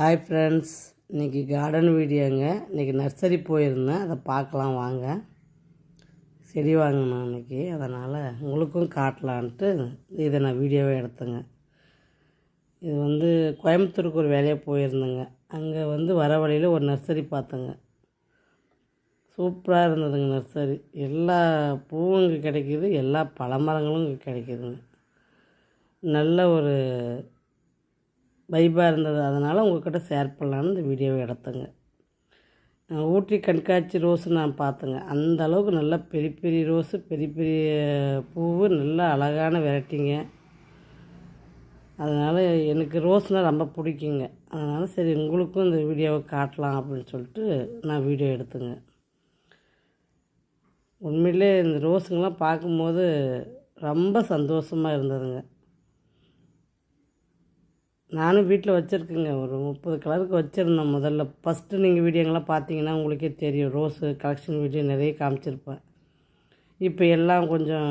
Hi friends இன்றைக்கி garden வீடியோங்க. இன்றைக்கி நர்சரி போயிருந்தேன். அதை பார்க்கலாம் வாங்க. செடி வாங்கினேன் இன்றைக்கி அதனால் உங்களுக்கும் காட்டலான்ட்டு இதை நான் வீடியோவே எடுத்தேங்க. இது வந்து கோயம்புத்தூருக்கு ஒரு வேலையாக போயிருந்தேங்க. அங்கே வந்து வர வழியில் ஒரு நர்சரி பார்த்தேங்க. சூப்பராக இருந்ததுங்க நர்சரி எல்லா பூவும் இங்கே கிடைக்கிது. எல்லா பழமரங்களும் இங்கே கிடைக்கிதுங்க. நல்ல ஒரு பைபாக இருந்தது. அதனால் உங்கள்கிட்ட ஷேர் பண்ணலான்னு இந்த வீடியோவை எடுத்தேங்க. நான் ஊட்டி கண்காட்சி ரோஸு நான் பார்த்தேங்க. அந்த அளவுக்கு நல்லா பெரிய பெரிய ரோஸு பெரிய பெரிய பூவு நல்லா அழகான வெரைட்டிங்க அதனால் எனக்கு ரோஸ்னால் ரொம்ப பிடிக்குங்க. அதனால் சரி உங்களுக்கும் இந்த வீடியோவை காட்டலாம் அப்படின்னு சொல்லிட்டு நான் வீடியோ எடுத்தேங்க. உண்மையிலே இந்த ரோஸுங்கெல்லாம் பார்க்கும்போது ரொம்ப சந்தோஷமாக இருந்ததுங்க. நானும் வீட்டில் வச்சுருக்கேங்க. ஒரு முப்பது கலருக்கு வச்சுருந்தேன் முதல்ல. ஃபஸ்ட்டு நீங்கள் வீடியோங்கெல்லாம் பார்த்தீங்கன்னா உங்களுக்கே தெரியும். ரோஸு கலெக்ஷன் வீடியோ நிறைய காமிச்சிருப்பேன். இப்போ எல்லாம் கொஞ்சம்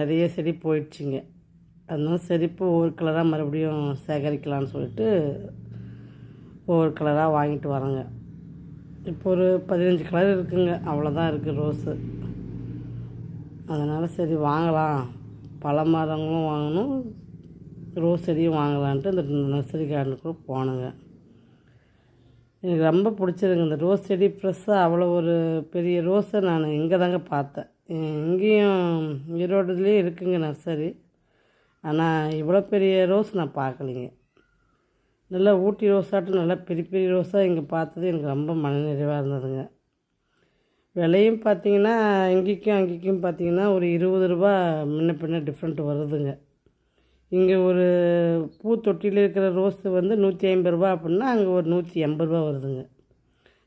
நிறைய செடி போயிடுச்சுங்க. அதனால சரி இப்போ ஒவ்வொரு கலராக மறுபடியும் சேகரிக்கலான்னு சொல்லிட்டு ஒவ்வொரு கலராக வாங்கிட்டு வரேங்க இப்போ ஒரு பதினஞ்சு கலர் இருக்குங்க. அவ்வளோதான் இருக்குது ரோஸு அதனால் சரி வாங்கலாம். பல மரங்களும் வாங்கணும். ரோஸ் செடியும் வாங்கலான்ட்டு இந்த நர்சரி கார்டனுக்குள்ளே போனேங்க. எனக்கு ரொம்ப பிடிச்சதுங்க இந்த ரோஸ் செடி ஃப்ரெஷ்ஷாக அவ்வளோ ஒரு பெரிய ரோஸை நான் இங்கே தாங்க பார்த்தேன் இங்கேயும் ஈரோடுலேயும் இருக்குங்க நர்சரி. ஆனால் இவ்வளோ பெரிய ரோஸ் நான் பார்க்கலிங்க. நல்லா ஊட்டி ரோஸாட்டும் நல்லா பெரிய பெரிய ரோஸாக இங்கே பார்த்தது எனக்கு ரொம்ப மனநிறைவாக இருந்ததுங்க. விலையும் பார்த்தீங்கன்னா இங்கேக்கும் அங்கேக்கும் பார்த்தீங்கன்னா ஒரு இருபது ரூபா முன்ன பின்ன டிஃப்ரெண்ட் வருதுங்க. இங்கே ஒரு பூத்தொட்டியில் இருக்கிற ரோஸு வந்து நூற்றி ஐம்பது ரூபா அப்படின்னா அங்கே ஒரு நூற்றி எண்பது ரூபா வருதுங்க.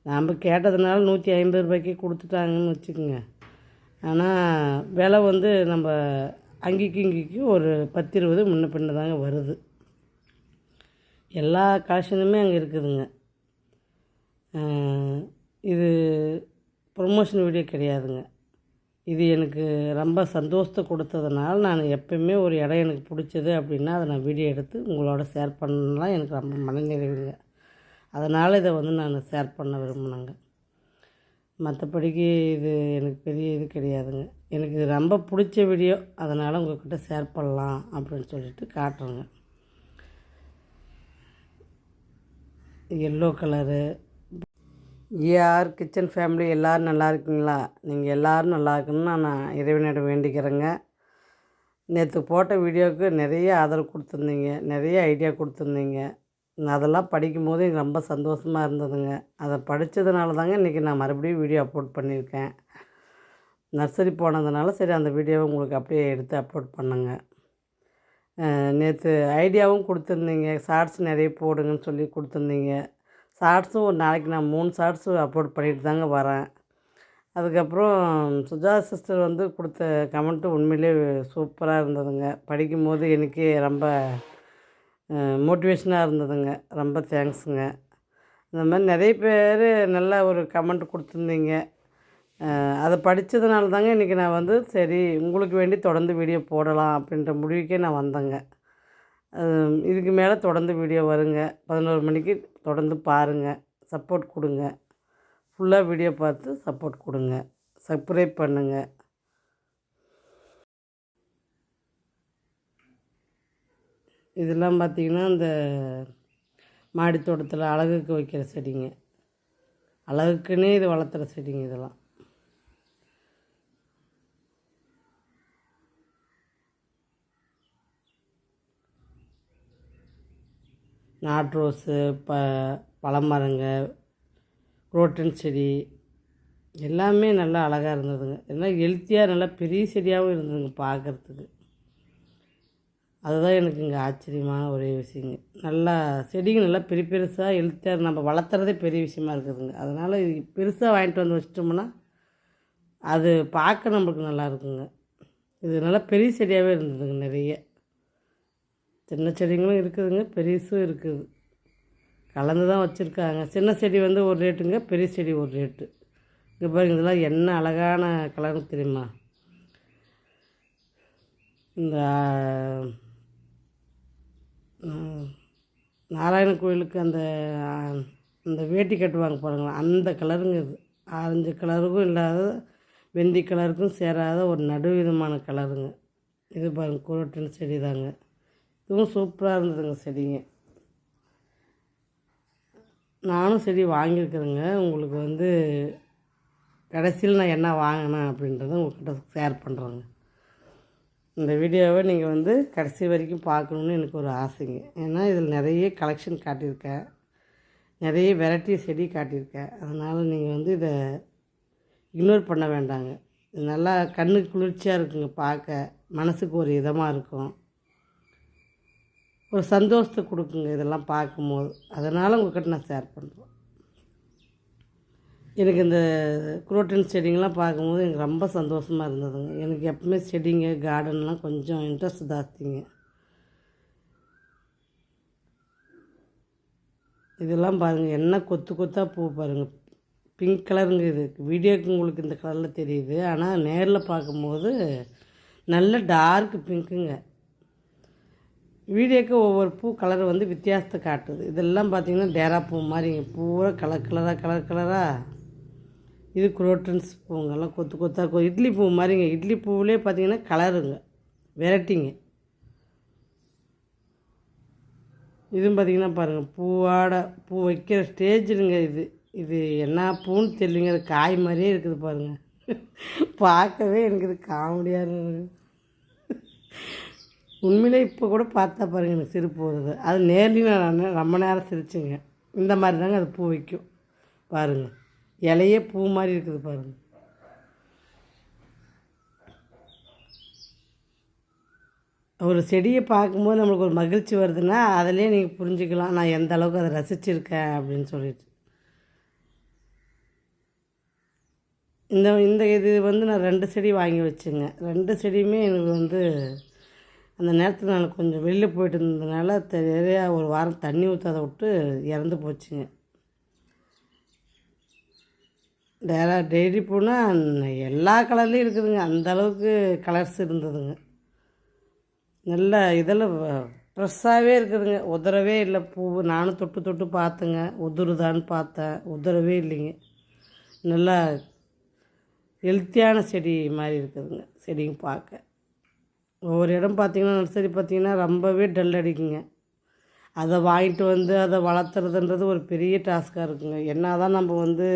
நாம் கேட்டதுனால நூற்றி ஐம்பது ரூபாய்க்கு கொடுத்துட்டாங்கன்னு வச்சுக்கோங்க. ஆனால் விலை வந்து நம்ம அங்கேக்கும் இங்கேக்கும் ஒரு பத்து இருபது முன்ன பின்ன தாங்க வருது. எல்லா கலெக்ஷனுமே அங்கே இருக்குதுங்க. இது ப்ரொமோஷன் வீடியோ கிடையாதுங்க. இது எனக்கு ரொம்ப சந்தோஷத்தை கொடுத்ததுனால நான் எப்பயுமே ஒரு இடம் எனக்கு பிடிச்சது அப்படின்னா அதை நான் வீடியோ எடுத்து உங்களோட ஷேர் பண்ணலாம். எனக்கு ரொம்ப மனநிறைவுங்க. அதனால் இதை வந்து நான் ஷேர் பண்ண விரும்பினேங்க. மற்றபடிக்கு இது எனக்கு பெரிய இது கிடையாதுங்க. எனக்கு இது ரொம்ப பிடிச்ச வீடியோ. அதனால் உங்கள்கிட்ட ஷேர் பண்ணலாம் அப்படின்னு சொல்லிட்டு காட்டுறேங்க. Yellow colour AR kitchen family எல்லோரும் நல்லா இருக்கீங்களா? நீங்கள் எல்லோரும் நல்லா இருக்குன்னு நான் இறைவனிடம் வேண்டிக்கிறேங்க. நேற்று போட்ட வீடியோவுக்கு நிறைய ஆதரவு கொடுத்துருந்தீங்க நிறைய ஐடியா கொடுத்துருந்தீங்க. அதெல்லாம் படிக்கும்போது எனக்கு ரொம்ப சந்தோஷமாக இருந்ததுங்க. அதை படித்ததுனால தாங்க இன்றைக்கி நான் மறுபடியும் வீடியோ அப்லோட் பண்ணியிருக்கேன். நர்சரி போனதுனால சரி அந்த வீடியோவை உங்களுக்கு அப்படியே எடுத்து அப்லோட் பண்ணுங்க. நேற்று ஐடியாவும் கொடுத்துருந்தீங்க ஷார்ட்ஸ் நிறைய போடுங்கன்னு சொல்லி கொடுத்துருந்தீங்க. ஷார்ட்ஸும் ஒரு நாளைக்கு நான் மூணு ஷார்ட்ஸு அப்லோட் பண்ணிட்டு தாங்க வரேன். அதுக்கப்புறம் சுஜா சிஸ்டர் வந்து கொடுத்த கமெண்ட்டு உண்மையிலே சூப்பராக இருந்ததுங்க. படிக்கும்போது எனக்கு ரொம்ப மோட்டிவேஷனாக இருந்ததுங்க. ரொம்ப தேங்க்ஸுங்க. இந்த மாதிரி நிறைய பேர் நல்ல ஒரு கமெண்ட் கொடுத்துருந்தீங்க. அதை படித்ததுனால தாங்க இன்றைக்கி நான் வந்து சரி உங்களுக்கு வேண்டி தொடர்ந்து வீடியோ போடலாம் அப்படின்ற முடிவுக்கே நான் வந்தேங்க. இதுக்கு மேலே தொடர்ந்து வீடியோ வருங்க. பதினோரு மணிக்கு தொடர்ந்து பாருங்கள் சப்போர்ட் கொடுங்க. ஃபுல்லாக வீடியோ பார்த்து சப்போர்ட் கொடுங்க. சப்ஸ்கிரைப் பண்ணுங்கள் இதெல்லாம் பார்த்திங்கன்னா இந்த மாடி தோட்டத்தில் அழகுக்கு வைக்கிற செடிங்க. அழகுக்குன்னே இது வளர்த்துற செடிங்க இதெல்லாம். நாட் ரோஸு ப பழமரங்க குரோட்டன் செடி எல்லாமே நல்லா அழகாக இருந்ததுங்க. எல்லாம் ஹெல்த்தியாக நல்லா பெரிய செடியாகவும் இருந்ததுங்க பார்க்குறதுக்கு. அதுதான் எனக்கு இங்கே ஆச்சரியமான ஒரே விஷயங்க. நல்லா செடிங்க நல்லா பெரிய பெருசாக ஹெல்த்தியாக நம்ம வளர்த்துறதே பெரிய விஷயமா இருக்குதுங்க. அதனால் பெருசாக வாங்கிட்டு வந்து வச்சிட்டோம்னா அது பார்க்க நம்மளுக்கு நல்லா இருக்குங்க. இது நல்லா பெரிய செடியாகவே இருந்ததுங்க நிறைய. சின்ன செடிங்களும் இருக்குதுங்க பெருசும் இருக்குது. கலந்து தான் வச்சுருக்காங்க. சின்ன செடி வந்து ஒரு ரேட்டுங்க பெரிய செடி ஒரு ரேட்டு. இங்கே பாருங்க இதெல்லாம் என்ன அழகான கலர் தெரியுமா? இந்த நாராயண கோயிலுக்கு அந்த அந்த வேட்டி கட்டுவாங்க பாருங்களா அந்த கலருங்க இது. ஆரஞ்சு கலருக்கும் இல்லாத வெந்தி கலருக்கும் சேராத ஒரு நடுவிதமான கலருங்க. இது பாருங்கள் குரோட்டன் செடி தாங்க இதுவும் சூப்பராக இருந்ததுங்க செடிங்க. நானும் செடி வாங்கியிருக்கிறேங்க. உங்களுக்கு வந்து கடைசியில் நான் என்ன வாங்கினேன் அப்படின்றத உங்கள்கிட்ட ஷேர் பண்ணுறேங்க இந்த வீடியோவை நீங்கள் வந்து கடைசி வரைக்கும் பார்க்கணுன்னு எனக்கு ஒரு ஆசைங்க. ஏன்னா இதில் நிறைய கலெக்ஷன் காட்டியிருக்கேன். நிறைய வெரைட்டி செடி காட்டியிருக்கேன். அதனால் நீங்கள் வந்து இதை இக்னோர் பண்ண வேண்டாங்க. இது நல்லா கண்ணுக்கு குளிர்ச்சியாக இருக்குங்க பார்க்க. மனசுக்கு ஒரு இதமாக இருக்கும். ஒரு சந்தோஷத்தை கொடுக்குங்க இதெல்லாம் பார்க்கும்போது. அதனால் உங்கள்கிட்ட நான் ஷேர் பண்ணுறேன் எனக்கு இந்த குரோட்டன் செடிங்கெலாம் பார்க்கும்போது எனக்கு ரொம்ப சந்தோஷமாக இருந்ததுங்க. எனக்கு எப்பவுமே செடிங்க கார்டன்லாம் கொஞ்சம் இன்ட்ரெஸ்ட் ஜாஸ்திங்க. இதெல்லாம் பாருங்கள் என்ன கொத்து கொத்தாக பூ பாருங்கள் பிங்க் கலருங்க இது. வீடியோக்கு உங்களுக்கு இந்த கலரில் தெரியுது. ஆனால் நேரில் பார்க்கும்போது நல்ல டார்க் பிங்க்குங்க வீடியோக்கு ஒவ்வொரு பூ கலர் வந்து வித்தியாசத்தை காட்டுது. இதெல்லாம் பார்த்தீங்கன்னா டேரா பூ மாதிரிங்க பூரா கலர் கலராக கலர் கலராக இது குரோட்டன்ஸ் பூங்கெல்லாம் கொத்து கொத்தாக இருக்கும் இட்லி பூ மாதிரிங்க. இட்லி பூவிலே பார்த்தீங்கன்னா கலருங்க வெரைட்டிங்க. இதுவும் பார்த்தீங்கன்னா பாருங்கள் பூவாட பூ வைக்கிற ஸ்டேஜுங்க இது. இது என்ன பூன்னு தெரியலங்க. அது காய் மாதிரியே இருக்குது பாருங்கள் பார்க்கவே எனக்கு இது காமெடியாக இருக்குது உண்மையிலே இப்போ கூட பார்த்தா பாருங்க எனக்கு சிரிப்பு வருது. அது நேர்லையும் நான் ரொம்ப நேரம் சிரிச்சுங்க. இந்த மாதிரி தாங்க அது பூ வைக்கும். பாருங்கள் இலையே பூ மாதிரி இருக்குது பாருங்கள் ஒரு செடியை பார்க்கும்போது நம்மளுக்கு ஒரு மகிழ்ச்சி வருதுன்னா அதிலே நீங்கள் புரிஞ்சுக்கலாம் நான் எந்த அளவுக்கு அதை ரசிச்சிருக்கேன் அப்படின்னு சொல்லிட்டு. இந்த இந்த இது வந்து நான் ரெண்டு செடி வாங்கி வச்சுங்க. ரெண்டு செடியுமே எனக்கு வந்து அந்த நேரத்தில் நான் கொஞ்சம் வெளியில் போயிட்டு இருந்ததுனால நிறையா ஒரு வாரம் தண்ணி ஊற்றாத விட்டு இறந்து போச்சுங்க. டேரா டெய்லி பூனால் எல்லா கலர்லேயும் இருக்குதுங்க. அந்த அளவுக்கு கலர்ஸ் இருந்ததுங்க. நல்ல இதெல்லாம் ஃப்ரெஷ்ஷாகவே இருக்குதுங்க. உதறவே இல்லை. பூ நானும் தொட்டு தொட்டு பார்த்தேங்க. உதுருதான்னு பார்த்தேன். உதறவே இல்லைங்க. நல்லா ஹெல்த்தியான செடி மாதிரி இருக்குதுங்க. செடிங்க பார்க்க. ஒவ்வொரு இடம் பார்த்திங்கன்னா நர்சரி பார்த்திங்கன்னா ரொம்பவே டல் அடிக்குங்க. அதை வாங்கிட்டு வந்து அதை வளர்த்துறதுன்றது ஒரு பெரிய டாஸ்க்காக இருக்குங்க. என்ன தான் நம்ம வந்து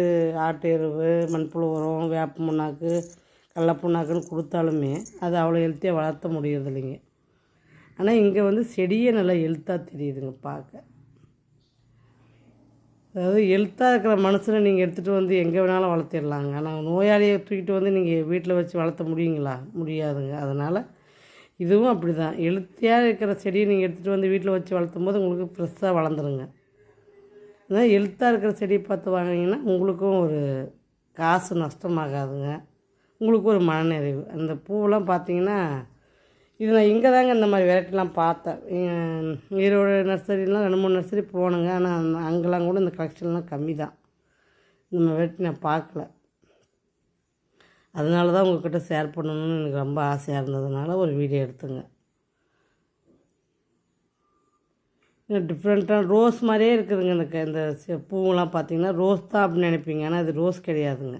ஆட்டு எருவு மண்புழு உரம் வேப்ப புண்ணாக்கு கடல புண்ணாக்குன்னு கொடுத்தாலுமே அது அவ்வளோ ஹெல்த்தியாக வளர்த்த முடியறது இல்லைங்க ஆனால் இங்கே வந்து செடியே நல்லா ஹெல்த்தாக தெரியுதுங்க பார்க்க. அதாவது ஹெல்த்தாக இருக்கிற மனுஷனை நீங்கள் எடுத்துகிட்டு வந்து எங்கே வேணாலும் வளர்த்திடலாங்க. ஆனால் நோயாளியை தூக்கிட்டு வந்து நீங்கள் வீட்டில் வச்சு வளர்த்த முடியுங்களா? முடியாதுங்க. அதனால் இதுவும் அப்படி தான் எழுத்தியாக இருக்கிற செடியை நீங்கள் எடுத்துகிட்டு வந்து வீட்டில் வச்சு வளர்த்தும் போது உங்களுக்கு ஃப்ரெஷ்ஷாக வளர்ந்துருங்க. அதான் எழுத்தாக இருக்கிற செடியை பார்த்து வாங்கினீங்கன்னா உங்களுக்கும் ஒரு காசு நஷ்டமாகாதுங்க. உங்களுக்கு ஒரு மனநிறைவு. அந்த பூவெல்லாம் பார்த்தீங்கன்னா இது நான் இங்கே தாங்க இந்த மாதிரி வெரைட்டிலாம் பார்த்தேன். ஈரோடு நர்சரிலாம் ரெண்டு மூணு நர்சரி போனேங்க ஆனால் அங்கெல்லாம் கூட இந்த கலெக்ஷன்லாம் கம்மி தான் இந்த மாதிரி வெரைட்டி நான் பார்க்கல. அதனால தான் உங்கள்கிட்ட ஷேர் பண்ணணும்னு எனக்கு ரொம்ப ஆசையாக இருந்ததுனால ஒரு வீடியோ எடுத்துங்க. டிஃப்ரெண்ட்டான ரோஸ் மாதிரியே இருக்குதுங்க எனக்கு இந்த பூவெலாம் பூவெல்லாம் ரோஸ் தான் அப்படின்னு நினைப்பீங்க. ஆனால் இது ரோஸ் கிடையாதுங்க.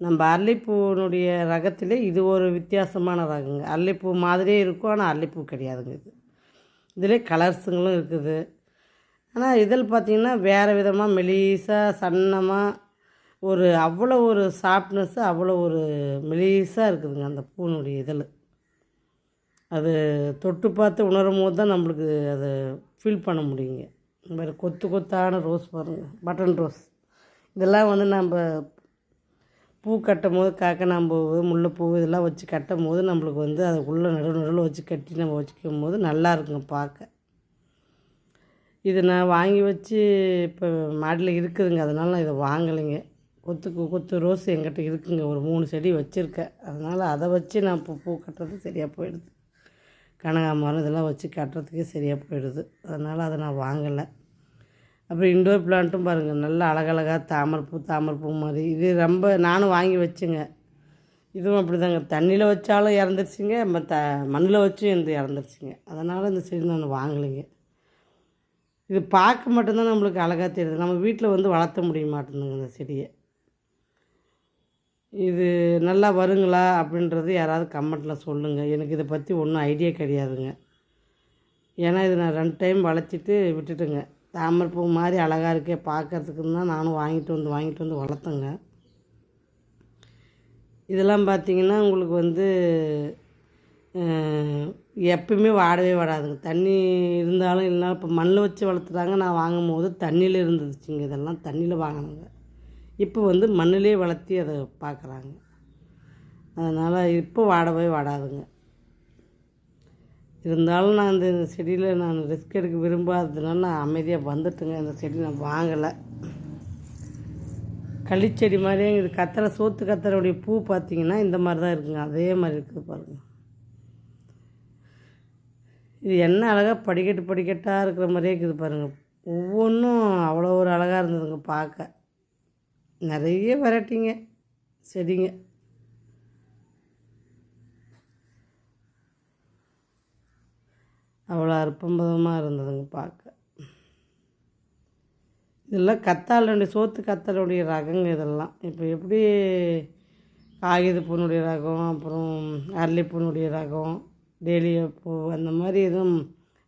நம்ம அரளிப்பூனுடைய ரகத்திலே இது ஒரு வித்தியாசமான ரகங்க. அரளிப்பூ மாதிரியே இருக்கும் ஆனால் அரளிப்பூ கிடையாதுங்க இது. இதிலே கலர்ஸுங்களும் இருக்குது. ஆனால் இதில் பார்த்தீங்கன்னா வேறு விதமாக மெலீஸாக சன்னமாக ஒரு அவ்வளோ ஒரு சாஃப்ட்னஸ்ஸு அவ்வளோ ஒரு மெலிசாக இருக்குதுங்க அந்த பூனுடைய இதழ். அது தொட்டு பார்த்து உணரும் போது தான் நம்மளுக்கு அதை ஃபீல் பண்ண முடியுங்க. இந்த மாதிரி கொத்து கொத்தான ரோஸ் பாருங்கள் பட்டன் ரோஸ். இதெல்லாம் வந்து நம்ம பூ கட்டும் போது காக்கனாம்பூ முல்லைப்பூ இதெல்லாம் வச்சு கட்டும் போது நம்மளுக்கு வந்து அது உள்ளே நடு நடுவில் வச்சு கட்டி நம்ம வச்சுக்கும் போது நல்லா இருக்குங்க பார்க்க. இது நான் வாங்கி வச்சு இப்போ மாடியில் இருக்குதுங்க அதனால் நான் இதை வாங்கலைங்க. கொத்துக்கு கொத்து ரோஸ் எங்கிட்ட இருக்குங்க. ஒரு மூணு செடி வச்சுருக்கேன். அதனால் அதை வச்சு நான் இப்போ பூ கட்டுறது சரியாக போயிடுது. கனகாமரம் இதெல்லாம் வச்சு கட்டுறதுக்கே சரியாக போயிடுது. அதனால் அதை நான் வாங்கலை. அப்புறம் இண்டோர் பிளான்ட்டும் பாருங்கள் நல்லா அழகழகாக தாமரைப்பூ தாமரைப்பூ மாதிரி. இது ரொம்ப நானும் வாங்கி வச்சுங்க. இதுவும் அப்படி தாங்க தண்ணியில் வச்சாலும் இறந்துருச்சுங்க. த மண்ணில் வச்சும் இந்த இறந்துருச்சுங்க. அதனால் இந்த செடி நான் வாங்கலைங்க. இது பார்க்க மட்டும்தான் நம்மளுக்கு அழகாக தெரியுது. நம்ம வீட்டில் வந்து வளர்த்த முடிய மாட்டேங்குதுங்க இந்த செடியை. இது நல்லா வருங்களா அப்படின்றது யாராவது கமெண்ட்டில் சொல்லுங்கள் எனக்கு இதை பற்றி ஒன்றும் ஐடியா கிடையாதுங்க. ஏன்னா இது நான் ரெண்டு டைம் வளர்த்திட்டு விட்டுட்டுங்க. தாமரைப்பூ மாதிரி அழகாக இருக்கே பார்க்கறதுக்குன்னு தான் நானும் வாங்கிட்டு வந்து வாங்கிட்டு வந்து வளர்த்தேங்க. இதெல்லாம் பார்த்தீங்கன்னா உங்களுக்கு வந்து எப்பயுமே வாடவே வாடாதுங்க. தண்ணி இருந்தாலும் இல்லைனாலும் இப்போ மண்ணில் வச்சு வளர்த்துறாங்க நான் வாங்கும் போது தண்ணியில் இருந்துச்சுங்க. இதெல்லாம் தண்ணியில் வாங்கினேங்க. இப்போ வந்து மண்ணிலே வளர்த்தி அதை பார்க்குறாங்க. அதனால் இப்போ வாடவே வாடாதுங்க. இருந்தாலும் நான் இந்த செடியில் நான் ரிஸ்க் எடுக்க விரும்பாததுனால நான் அமைதியாக வந்துட்டுங்க. இந்த செடி நான் வாங்கலை. களிச்செடி மாதிரியே இது கத்தரை சோத்து கத்தரையுடைய பூ பார்த்தீங்கன்னா இந்த மாதிரி தான் இருக்குங்க. அதே மாதிரி இருக்குது பாருங்கள் இது என்ன அழகாக படிக்கட்டு படிக்கட்டாக இருக்கிற மாதிரியே இருக்குது பாருங்கள் ஒவ்வொன்றும் அவ்வளோ ஒரு அழகாக இருந்ததுங்க பார்க்க. நிறைய வெரைட்டிங்க. செடிங்க. அவ்வளோ அற்புதமாக இருந்ததுங்க பார்க்க. இதெல்லாம் கத்தாழனுடைய சோத்து கத்தாழுடைய ரகங்க இதெல்லாம். இப்போ எப்படி காகித பூனுடைய ரகம் அப்புறம் அரளிப்பூனுடைய ரகம் டேலியா பூ அந்த மாதிரி எதுவும்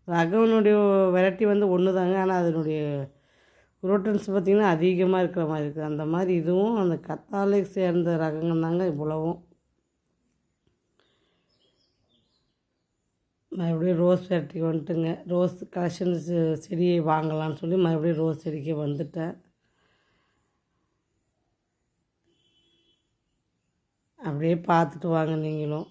ரகனுடைய வெரைட்டி வந்து ஒன்று தாங்க ஆனால் அதனுடைய புரோட்டன்ஸ் பார்த்திங்கன்னா அதிகமாக இருக்கிற மாதிரி இருக்குது. அந்த மாதிரி இதுவும் அந்த கத்தாலை சேர்ந்த ரகங்கள் தாங்க இவ்வளவும். மறுபடியும் ரோஸ் செடிக்கு வந்துட்டுங்க. ரோஸ் கலெக்ஷன் செடியை வாங்கலாம்னு சொல்லி மறுபடியும் ரோஸ் செடிக்கு வந்துட்டேன். அப்படியே பார்த்துட்டு வாங்க நீங்களும்.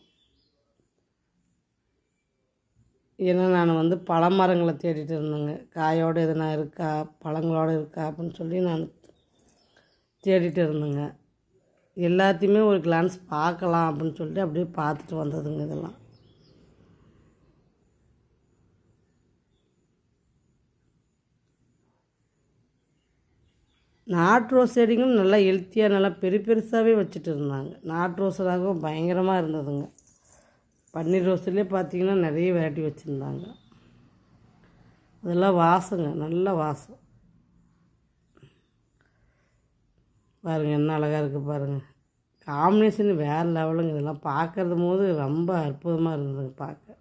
ஏன்னா நான் வந்து பழமரங்களை தேடிட்டு இருந்தேங்க. காயோடு எதுனா இருக்கா பழங்களோடு இருக்கா அப்படின்னு சொல்லி நான் தேடிட்டு இருந்தேங்க. எல்லாத்தையுமே ஒரு கிளான்ஸ் பார்க்கலாம் அப்படின்னு சொல்லிட்டு அப்படியே பார்த்துட்டு வந்ததுங்க இதெல்லாம். நாட்டு ரோஸ் செடிங்களும் நல்லா ஹெல்த்தியாக நல்லா பெரு பெருசாகவே வச்சுட்டு இருந்தாங்க. நாட்டு ரோஸ் பயங்கரமாக இருந்ததுங்க. பன்னீர் ரோஸ்லேயே பார்த்தீங்கன்னா நிறைய வெரைட்டி வச்சுருந்தாங்க. அதெல்லாம் வாசங்க நல்ல வாசம். பாருங்கள் என்ன அழகாக இருக்குது பாருங்கள் காம்பினேஷன் வேறு லெவலுங்க இதெல்லாம் பார்க்குறது போது ரொம்ப அற்புதமாக இருந்ததுங்க பார்க்க.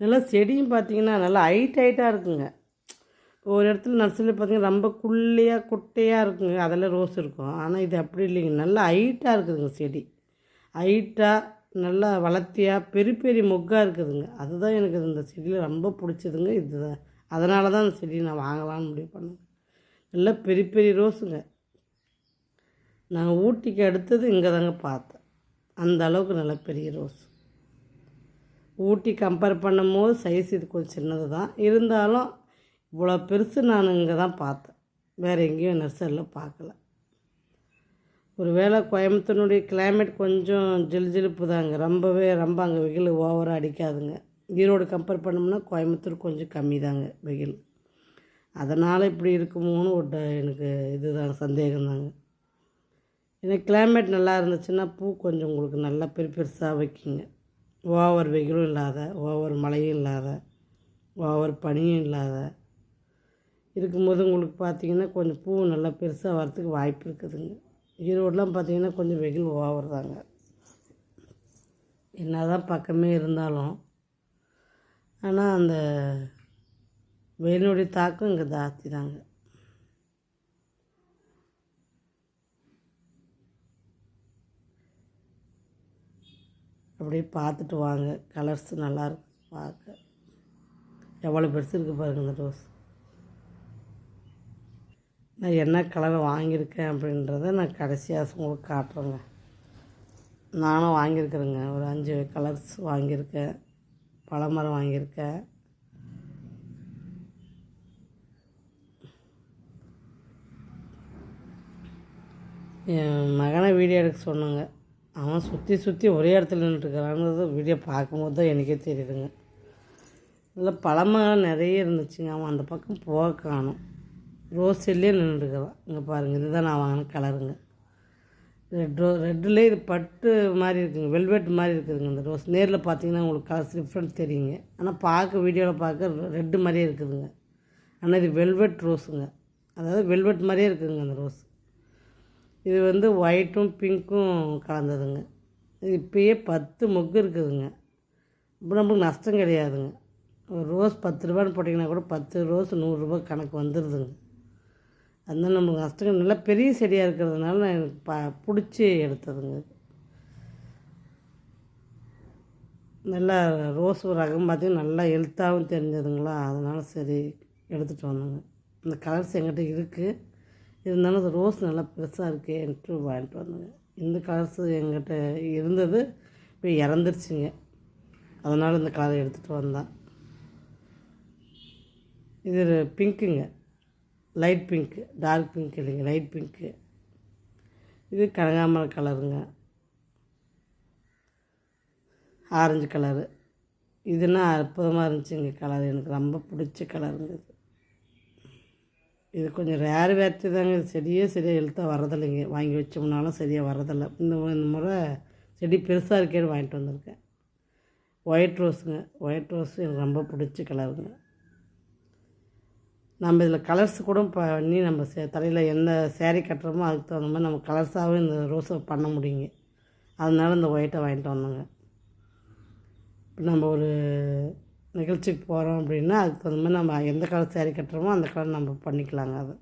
நல்லா செடியும் பார்த்தீங்கன்னா நல்லா ஹைட் ஹைட்டாக இருக்குங்க. ஒரு இடத்துல நர்சரியில் பார்த்தீங்கன்னா ரொம்ப குள்ளையாக குட்டையாக இருக்குங்க. அதெல்லாம் ரோஸ் இருக்கும். ஆனால் இது அப்படி இல்லைங்க. நல்லா ஹைட்டாக இருக்குதுங்க செடி. ஹைட்டாக நல்லா வளர்த்தியாக பெரிய பெரிய மொக்காக இருக்குதுங்க. அதுதான் எனக்கு இந்த செடியில் ரொம்ப பிடிச்சதுங்க. இதுதான் அதனால தான் அந்த செடியை நான் வாங்கலாம்னு முடிவு பண்ணேன் நல்லா பெரிய பெரிய ரோஸுங்க. நான் ஊட்டிக்கு அடுத்தது இங்கே தாங்க பார்த்தேன். அந்த அளவுக்கு நல்ல பெரிய ரோஸ். ஊட்டி கம்பேர் பண்ணும்போது சைஸ் இது கொஞ்சம் சின்னது தான் இருந்தாலும் இவ்வளோ பெருசு நான் இங்கே தான் பார்த்தேன். வேறு எங்கேயும் நர்சரியில் பார்க்கல. ஒரு வேளை கோயம்புத்தூருடைய கிளைமேட் கொஞ்சம் ஜில் ஜிலுப்பு தாங்க. ரொம்பவே ரொம்ப அங்கே வெயில் ஓவராக அடிக்காதுங்க. ஈரோடு கம்பேர் பண்ணோம்னா கோயம்புத்தூர் கொஞ்சம் கம்மி தாங்க வெயில். அதனால் இப்படி இருக்குமோன்னு ஒரு ட- எனக்கு இதுதான் சந்தேகம் தாங்க. கிளைமேட் நல்லா இருந்துச்சுன்னா பூ கொஞ்சம் உங்களுக்கு நல்லா பெரு பெருசாக வைக்குங்க. ஓவர் வெயிலும் இல்லாத ஓவர் மழையும் இல்லாத ஓவர் பனியும் இல்லாத இருக்கும்போது உங்களுக்கு பார்த்தீங்கன்னா கொஞ்சம் பூ நல்லா பெருசாக வரத்துக்கு வாய்ப்பு இருக்குதுங்க. ஈரோடெலாம் பார்த்தீங்கன்னா கொஞ்சம் வெயில் ஓவர் தாங்க என்ன தான் பக்கமே இருந்தாலும். ஆனால் அந்த வெயிலுடைய தாக்கம் இங்கே ஜாஸ்தி தாங்க அப்படியே பார்த்துட்டு வாங்க. கலர்ஸ் நல்லாயிருக்கு பார்க்க. எவ்வளோ பெருசு இருக்குது பாருங்கள் இந்த ரோஸ். நான் என்ன கலரை வாங்கியிருக்கேன் அப்படின்றத நான் கடைசியாக உங்களுக்கு காட்டுறேங்க. நானும் வாங்கியிருக்கிறேங்க. ஒரு அஞ்சு கலர்ஸ் வாங்கியிருக்கேன். பழமரம் வாங்கியிருக்கேன். என் மகனை வீடியோ எடுக்க சொன்னாங்க. அவன் சுற்றி சுற்றி ஒரே இடத்துல நின்றுட்டுருக்கிறான்றது வீடியோ பார்க்கும்போது தான் எனக்கே தெரியுதுங்க. இதில் பழமரம் நிறைய இருந்துச்சுங்க. அவன் அந்த பக்கம் போக காணும். ரோஸ் செல்லே நின்றுட்டுருக்கிறான் இங்கே பாருங்கள் இதுதான் நான் வாங்கின கலருங்க. ரெட் ரோ ரெட்டில் இது பட்டு மாதிரி இருக்குங்க வெல்வெட் மாதிரி இருக்குதுங்க இந்த ரோஸ். நேரில் பார்த்தீங்கன்னா உங்களுக்கு கலர்ஸ் டிஃப்ரெண்ட் தெரியுங்க. ஆனால் பார்க்க வீடியோவில் பார்க்க ரெட்டு மாதிரியே இருக்குதுங்க. ஆனால் இது வெல்வெட் ரோஸுங்க. அதாவது வெல்வெட் மாதிரியே இருக்குதுங்க அந்த ரோஸ். இது வந்து ஒயிட்டும் பிங்க்கும் கலந்ததுங்க. இது இப்பயே பத்து மொக்கு இருக்குதுங்க. இப்போ நமக்கு நஷ்டம் கிடையாதுங்க. ஒரு ரோஸ் பத்து ரூபான்னு போட்டிங்கன்னா கூட பத்து ரோஸ் நூறுரூபா கணக்கு வந்துடுதுங்க அதனால நமக்கு நஷ்டம் நல்லா பெரிய செடியாக இருக்கிறதுனால நான் எனக்கு ப பிடிச்சி எடுத்ததுங்க. நல்லா ரோஸ் ரகம் பார்த்தீங்கன்னா நல்லா எழுத்தாகவும் தெரிஞ்சதுங்களா? அதனால் சரி எடுத்துகிட்டு வந்தேங்க. இந்த கலர்ஸ் எங்கிட்ட இருக்குது இருந்தாலும் அது ரோஸ் நல்லா பெருசாக இருக்கேன்ட்டு வாங்கிட்டு வந்தேங்க. இந்த கலர்ஸ் எங்கிட்ட இருந்தது இப்போ இறந்துருச்சுங்க. அதனால் இந்த கலர் எடுத்துகிட்டு வந்தேன். இது பிங்க்குங்க லைட் பிங்க்கு டார்க் பிங்க் இல்லைங்க லைட் பிங்க்கு. இது கனகாமரம் கலருங்க. Orange colour. இதுனா அற்புதமாக இருந்துச்சுங்க கலர். எனக்கு ரொம்ப பிடிச்ச கலருங்க இது. இது கொஞ்சம் ரேர் வேர்த்து தாங்க. செடியே சரியாக எழுத்தாக வரதில்லைங்க. வாங்கி வச்சோம்னாலும் சரியாக வரதில்லை. இந்த இந்த முறை செடி பெருசாக இருக்கேன்னு வாங்கிட்டு வந்திருக்கேன். ஒயிட் ரோஸுங்க ஒயிட் ரோஸ் எனக்கு ரொம்ப பிடிச்ச கலருங்க. நம்ம இதில் கலர்ஸ் கூட பண்ணி நம்ம சே தலையில் எந்த சேரீ கட்டுறோமோ அதுக்கு தகுந்த மாதிரி நம்ம கலர்ஸாகவே இந்த ரோஸை பண்ண முடியுங்க. அதனால இந்த ஒயிட்டை வாங்கிட்டு வந்தோங்க. இப்போ நம்ம ஒரு நிகழ்ச்சிக்கு போகிறோம் அப்படின்னா அதுக்கு தகுந்த மாதிரி நம்ம எந்த கலர் சேரீ கட்டுறோமோ அந்த கலர் நம்ம பண்ணிக்கலாங்க அது.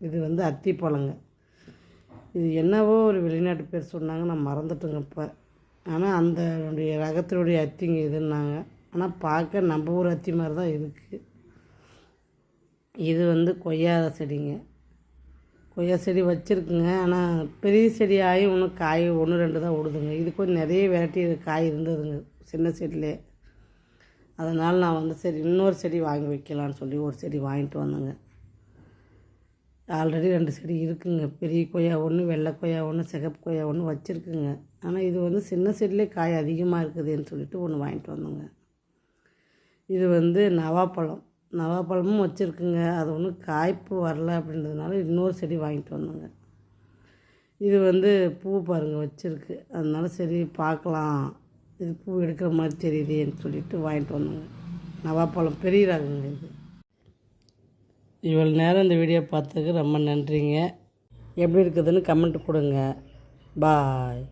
இது வந்து அத்தி பழங்க. இது என்னவோ ஒரு வெளிநாட்டு பேர் சொன்னாங்க நான் மறந்துட்டேங்க இப்போ. ஆனால் அந்த ரகத்தினுடைய அத்திங்க இதுன்னாங்க. ஆனால் பார்க்க நம்ம ஊர் அத்தி மாதிரி தான் இருக்குது இது வந்து கொய்யா செடிங்க. கொய்யா செடி வச்சுருக்குங்க. ஆனால் பெரிய செடி ஆகி ஒன்று காய் ஒன்று ரெண்டு தான் விடுதுங்க இது கொஞ்சம் நிறைய வெரைட்டி காய் இருந்ததுங்க. சின்ன செடியிலே. அதனால் நான் வந்து சரி இன்னொரு செடி வாங்கி வைக்கலான்னு சொல்லி ஒரு செடி வாங்கிட்டு வந்தேங்க. ஆல்ரெடி ரெண்டு செடி இருக்குங்க. பெரிய கொய்யா ஒன்று வெள்ளை கொய்யா ஒன்று சிகப்பு கொய்யா ஒன்று வச்சுருக்குங்க. ஆனால் இது வந்து சின்ன செடியிலே காய் அதிகமாக இருக்குதுன்னு சொல்லிட்டு ஒன்று வாங்கிட்டு வந்தோங்க. இது வந்து நவாப்பழம். நவாப்பழமும் வச்சுருக்குங்க. அது ஒன்றும் காய்ப்பு வரல அப்படின்றதுனால இன்னொரு செடி வாங்கிட்டு வந்தோங்க. இது வந்து பூ பாருங்கள் வச்சுருக்கு. அதனால சரி பார்க்கலாம். இது பூ எடுக்கிற மாதிரி தெரியுதேன்னு சொல்லிட்டு வாங்கிட்டு வந்தோங்க. நவாப்பழம் பெரிய ரகங்க இது. இவ்வளோ நேரம் இந்த வீடியோ பார்த்ததுக்கு ரொம்ப நன்றிங்க. எப்படி இருக்குதுன்னு கமெண்ட் கொடுங்க. பாய்.